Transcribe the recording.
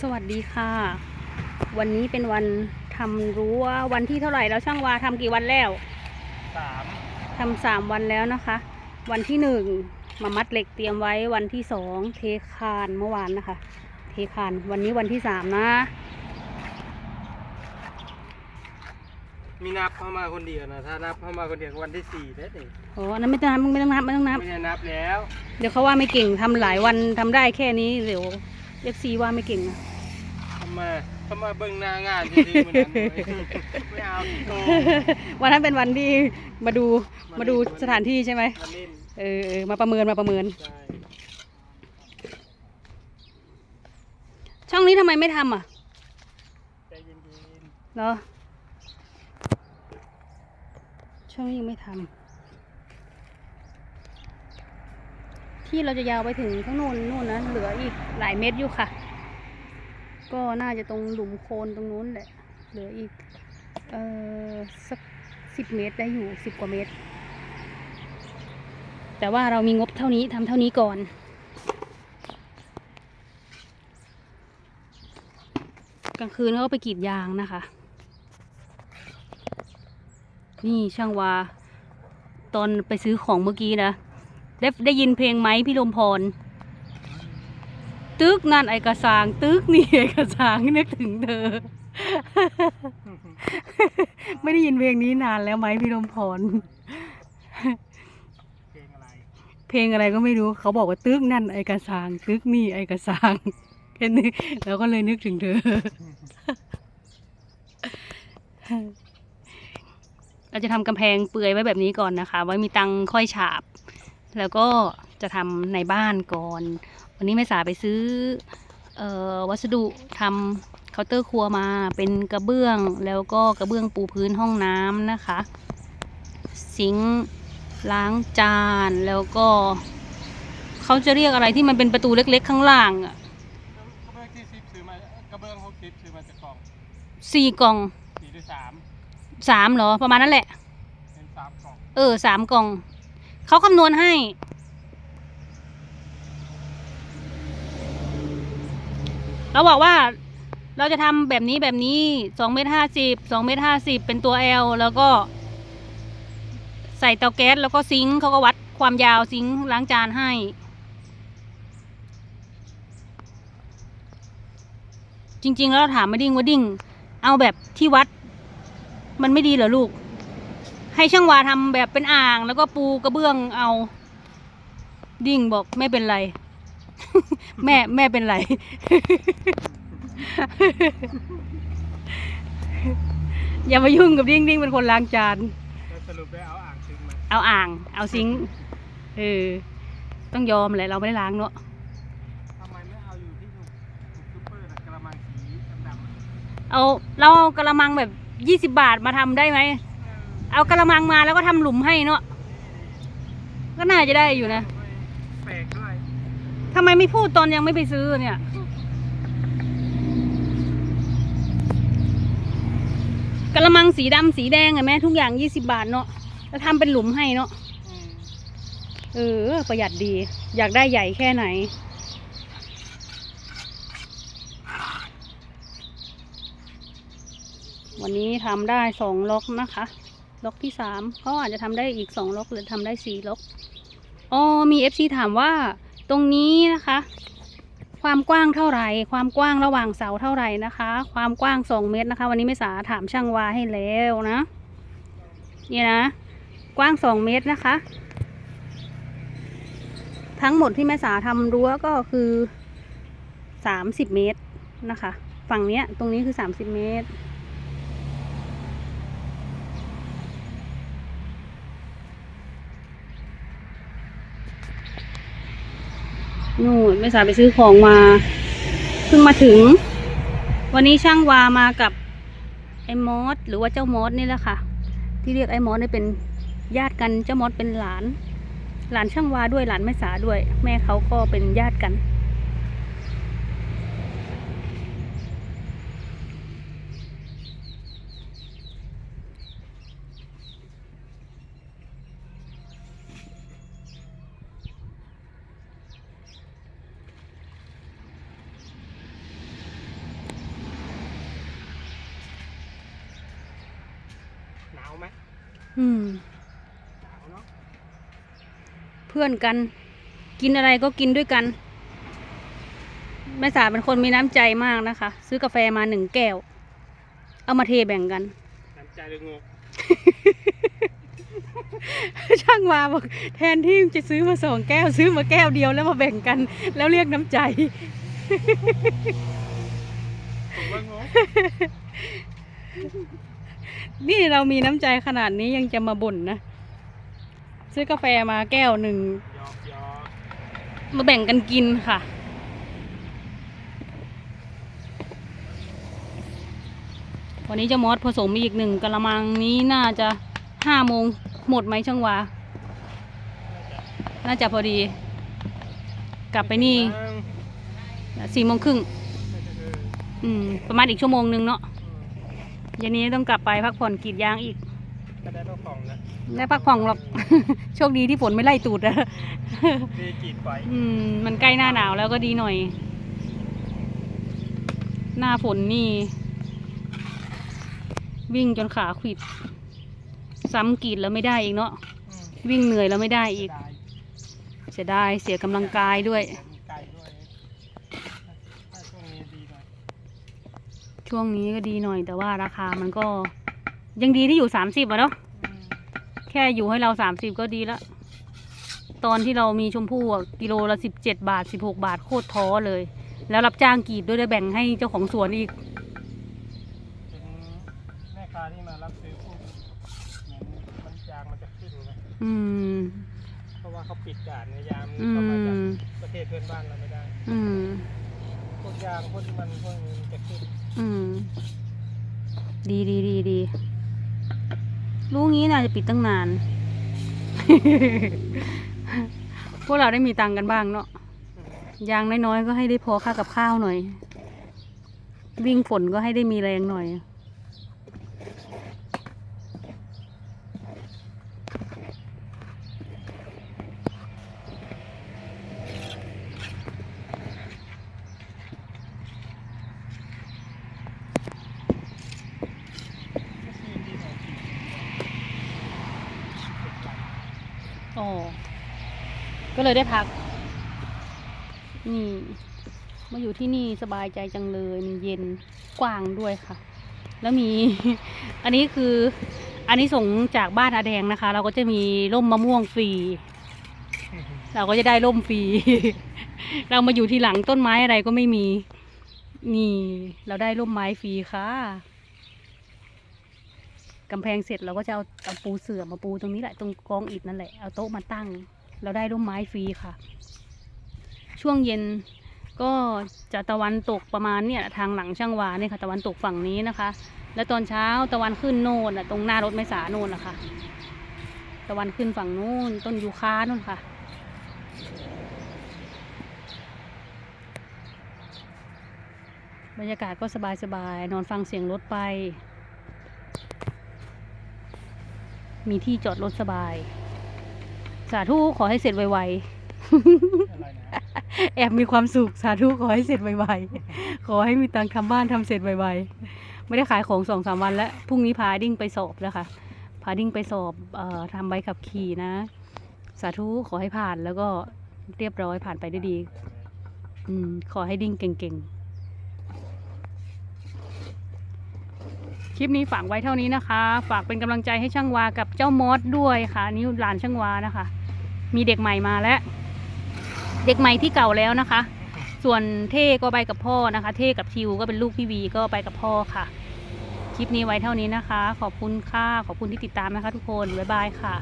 สวัสดีค่ะ วันนี้เป็นวันทำรั้ววันที่เท่าไหร่แล้วช่างวาทำกี่วันแล้วสามทำสามวันแล้วนะคะ วันที่หนึ่งมามัดเหล็กเตรียมไว้วันที่สองเทคานเมื่อวานนะคะ เทคานวันนี้วันที่สามนะ มีนับเข้ามาคนเดียวนะถ้านับเข้ามาคนเดียวก็วันที่สี่แล้วนี่โอ้อันนั้นไม่ต้องนับไม่ต้องนับไม่ต้องนับไม่ได้นับแล้ว เดี๋ยวเขาว่าไม่เก่งทำหลายวันทำได้แค่นี้เดี๋ยว เอฟซีว่าไม่เก่งนะเข้ามาเข้ามาเบิ่งหน้างานที่ๆมันนั้นเลยไม่เอาที่โตวันนั้นเป็นวันที่มาดูมาดูสถานที่ใช่ไหมมาเล่นเออเออมาประเมินมาประเมิน ใช่ช่องนี้ทำไมไม่ทำอะใจเย็นเหรอช่องนี้ยังไม่ทำ ที่เราจะยาวไปถึงข้างโน้นนู่นนะเหลืออีกหลายเมตรอยู่ค่ะ ก็น่าจะตรงหลุมโคลนตรงนู้นแหละ เหลืออีกเออสักสิบเมตรได้อยู่สิบกว่าเมตร แต่ว่าเรามีงบเท่านี้ทำเท่านี้ก่อนกลางคืนเขาก็ไปกรีดยางนะคะ นี่ช่างวา ตอนไปซื้อของเมื่อกี้นะ ได้ได้ยินเพลงไหมพี่ลมพร ตึกนั่นไอกระสาง ตึกนี่ไอกระสางนึกถึงเธอ ไม่ได้ยินเพลงนี้นานแล้วไหมพี่ลมพร เพลงอะไรเพลงอะไรก็ไม่รู้ เขาบอกว่าตึกนั่นไอกระสาง ตึกนี่ไอกระสางแค่นี้แล้วก็เลยนึกถึงเธอเราจะทำกำแพงเปลือยไว้แบบนี้ก่อนนะคะ ไว้มีตังค่อยฉาบ แล้วก็จะทำในบ้านก่อน วันนี้แม่สาไปซื้อเออวัสดุทำเคาน์เตอร์ครัวมาเป็นกระเบื้องแล้วก็กระเบื้องปูพื้นห้องน้ำนะคะซิงค์ล้างจานแล้วก็เขาจะเรียกอะไรที่มันเป็นประตูเล็กๆ ข้างล่างอะกระเบื้องที่ซิปซื้อมากระเบื้องหกซิปซื้อมาจากกล่องสี่กล่องสี่หรือสามสามเหรอประมาณนั้นแหละเป็นสามกล่องเออสามกล่อง เขาคำนวณให้ เราบอกว่าเราจะทำแบบนี้แบบนี้สองเมตรห้าสิบสองเมตรห้าสิบเป็นตัว L แล้วก็ ใส่เตาแก๊สแล้วก็ซิงค์เขาก็วัดความยาวซิงค์ล้างจานให้จริง ๆ แล้วเราถามไม่ดิ้งว่าดิ้ง เอาแบบที่วัด มันไม่ดีเหรอลูก ให้ช่างวาทำแบบเป็นอ่าง แล้วก็ปูกระเบื้องเอา ดิ้งบอกไม่เป็นไร แม่แม่เป็นไร อย่ามายุ่งกับดิ้งดิ้งเป็นคนล้างจานแล้วสรุปได้เอาอ่างซึ้งมาเอาอ่าง เอาซิงค์เออต้องยอมแหละเราไม่ได้ล้างเนาะทำไมไม่เอาอยู่ที่ถูกซุปเปอร์น่ะกระมังสีดำๆอะเอาเราเอากระมังแบบยี่สิบบาทมาทำได้ไหม เอากระมังมาแล้วก็ทำหลุมให้เนาะก็น่าจะได้อยู่นะแปลกด้วยทำไมไม่พูดตอนยังไม่ไปซื้อเนี่ย กระมังสีดำสีแดงอะแม่ทุกอย่างยี่สิบาทเนาะแล้วทำเป็นหลุมให้เนาะเออ ประหยัดดี อยากได้ใหญ่แค่ไหน วันนี้ทำได้สองล็อกนะคะ ล็อกที่สามเขาอาจจะทำได้อีกสองล็อกหรือทำได้สี่ล็อกอ๋อมีเอฟซีถามว่า ตรงนี้นะคะ ความกว้างเท่าไหร่ ความกว้างระหว่างเสาเท่าไหร่นะคะ ความกว้างสองเมตรนะคะ วันนี้ไม่สาถามช่างวาให้แล้วนะนี่นะ กว้างสองเมตรนะคะ ทั้งหมดที่แม่สาทำรั้วก็คือสามสิบเมตรนะคะ ฝั่งเนี้ยตรงนี้คือสามสิบเมตร นู่นแม่สาไปซื้อของมาเพิ่งมาถึง วันนี้ช่างวามากับไอ้มอสหรือว่าเจ้ามอสนี่แหละค่ะ ที่เรียกไอ้มอสนี่เป็นญาติกันเจ้ามอสเป็นหลาน หลานช่างวาด้วยหลานแม่สาด้วย แม่เขาก็เป็นญาติกัน อืมเนาะเพื่อนกัน กินอะไรก็กินด้วยกัน แม่สาเป็นคนมีน้ำใจมากนะคะ ซื้อกาแฟมาหนึ่งแก้ว เอามาเทแบ่งกัน น้ำใจหรืองกช่างมาบอกแทนที่จะซื้อมาสองแก้ว ซื้อมาแก้วเดียวแล้วมาแบ่งกัน แล้วเรียกน้ำใจผมว่างก นี่เรามีน้ำใจขนาดนี้ยังจะมาบ่นนะ ซื้อกาแฟมาแก้วหนึ่ง มาแบ่งกันกินค่ะ วันนี้เจะมอสผสมอีกหนึ่งกะละมังนี้น่าจะห้าโมงหมดไหมช่างวา น่าจะพอดี กลับไปนี่สี่โมงครึ่ง อืม ประมาณอีกชั่วโมงหนึ่งเนาะ เย็นนี้ต้องกลับไปพักผ่อนกรีดยางอีกก็ได้พักผ่อนนะได้พักผ่อนหรอก โชคดีที่ฝนไม่ไล่ตูดอะดีกีดไฟอืมมันใกล้หน้าหนาวแล้วก็ดีหน่อย หน้าฝนนี่ วิ่งจนขาขวิด ซ้ำกรีดแล้วไม่ได้อีกเนาะอืมวิ่งเหนื่อยแล้วไม่ได้อีกได้เสียดายเสียกำลังกายด้วยมีไก่ด้วยถ้าช่วงนี้ดีหน่อย ช่วงนี้ก็ดีหน่อย แต่ว่าราคามันก็ยังดีที่อยู่สามสิบอะเนาะอืมแค่อยู่ให้เราสามสิบก็ดีละตอนที่เรามีชมพู่อะกิโลละสิบเจ็ดบาทสิบหกบาทโคตรท้อเลย แล้วรับจ้างกรีดด้วยได้แบ่งให้เจ้าของสวนอีกถึงแม่ค้าที่มารับซื้อพวกเหมือนมันยางมันจะขึ้นไงอืม เพราะว่าเขาปิดด่านในยามอืเข้ามาจากม ประเทศเพื่อนบ้านเราไม่ได้ อืมพ วกยางพวกที่มันพวกนี้มันจะขึ้นอืม ดีดีดีดีรู้งี้น่าจะปิดตั้งนาน พวกเราได้มีตังค์กันบ้างเนาะอยางน้อยๆก็ให้ได้พอค่ากับข้าวหน่อย วิ่งฝนก็ให้ได้มีแรงหน่อย อ๋อก็เลยได้พัก นี่ มาอยู่ที่นี่สบายใจจังเลยมันเย็นกว้างด้วยค่ะ แล้วมี อันนี้คือ อันนี้ส่งจากบ้านอาแดงนะคะ เราก็จะมีร่มมะม่วงฟรี เราก็จะได้ร่มฟรี เรามาอยู่ที่หลังต้นไม้อะไรก็ไม่มี นี่ เราได้ร่มไม้ฟรีค่ะ กำแพงเสร็จเราก็จะเอาเอาปูเสื่อมาปูตรงนี้แหละตรงกองอิฐนั่นแหละเอาโต๊ะมาตั้ง เราได้ร่มไม้ฟรีค่ะ ช่วงเย็นก็จะตะวันตกประมาณเนี่ยทางหลังช่างวาเนี่ยค่ะ ตะวันตกฝั่งนี้นะคะ แล้วตอนเช้าตะวันขึ้นโน่นน่ะตรงหน้ารถไม้สาโน่นนะคะ ตะวันขึ้นฝั่งโน้นต้นยูคาโน่นค่ะบรรยากาศก็สบายๆ นอนฟังเสียงรถไป มีที่จอดรถสบาย สาธุขอให้เสร็จไวๆแอบมีความสุขสาธุขอให้เสร็จไวๆขอให้มีตังค์ทำบ้านทำเสร็จไวๆไม่ได้ขายของสองสามวันแล้วพรุ่งนี้พาดิ้งไปสอบแล้วค่ะพาดิ้งไปสอบออทำใบขับขี่นะ สาธุขอให้ผ่านแล้วก็เรียบร้อยผ่านไปได้ดี อืมขอให้ดิ้งเก่งๆ คลิปนี้ฝากไว้เท่านี้นะคะ ฝากเป็นกำลังใจให้ช่างวากับเจ้ามอสด้วยค่ะนนี่หลานช่างวานะคะ มีเด็กใหม่มาแล้ว เด็กใหม่ที่เก่าแล้วนะคะ ส่วนเท่ก็ไปกับพ่อนะคะ เท่กับทิวก็เป็นลูกพี่วีก็ไปกับพ่อค่ะ คลิปนี้ไว้เท่านี้นะคะ ขอบคุณค่ะ ขอบคุณที่ติดตามนะคะ ทุกคน บ๊ายบายค่ะ